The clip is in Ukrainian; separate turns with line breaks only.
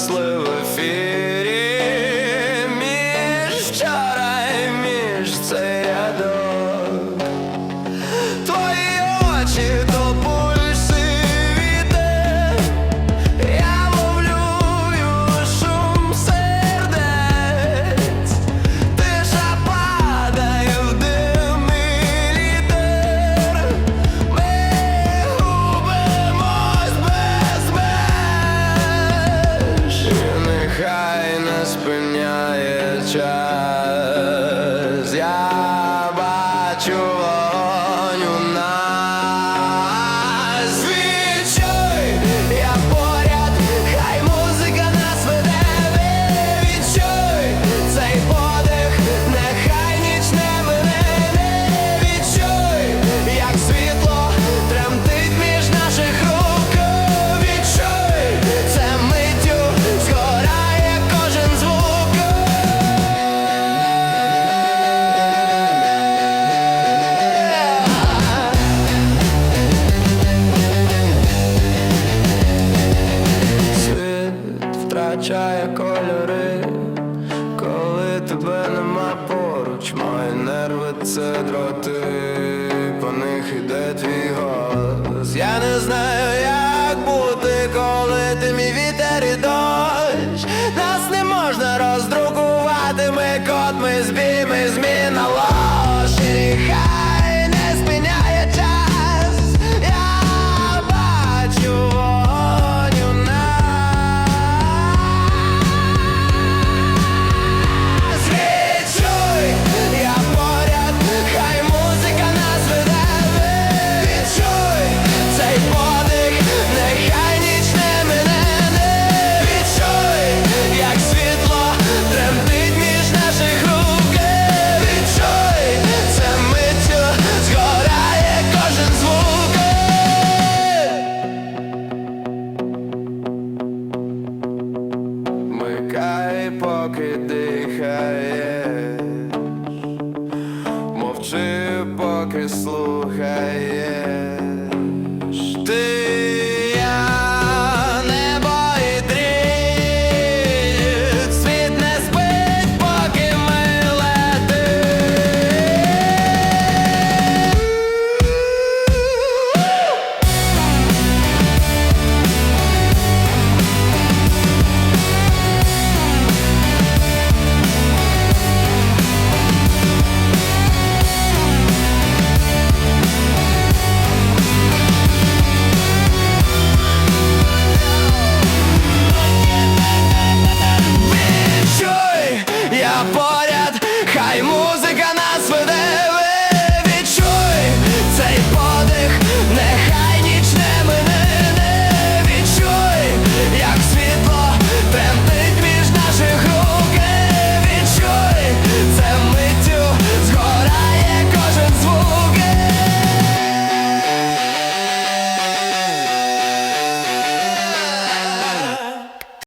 slow. втрачає кольори, коли тебе нема поруч, мої нерви це дроти, по них іде твій голос. Я не знаю, як бути, коли ти мій Чекай, поки дихаєш, мовчи, поки слухаєш. Ти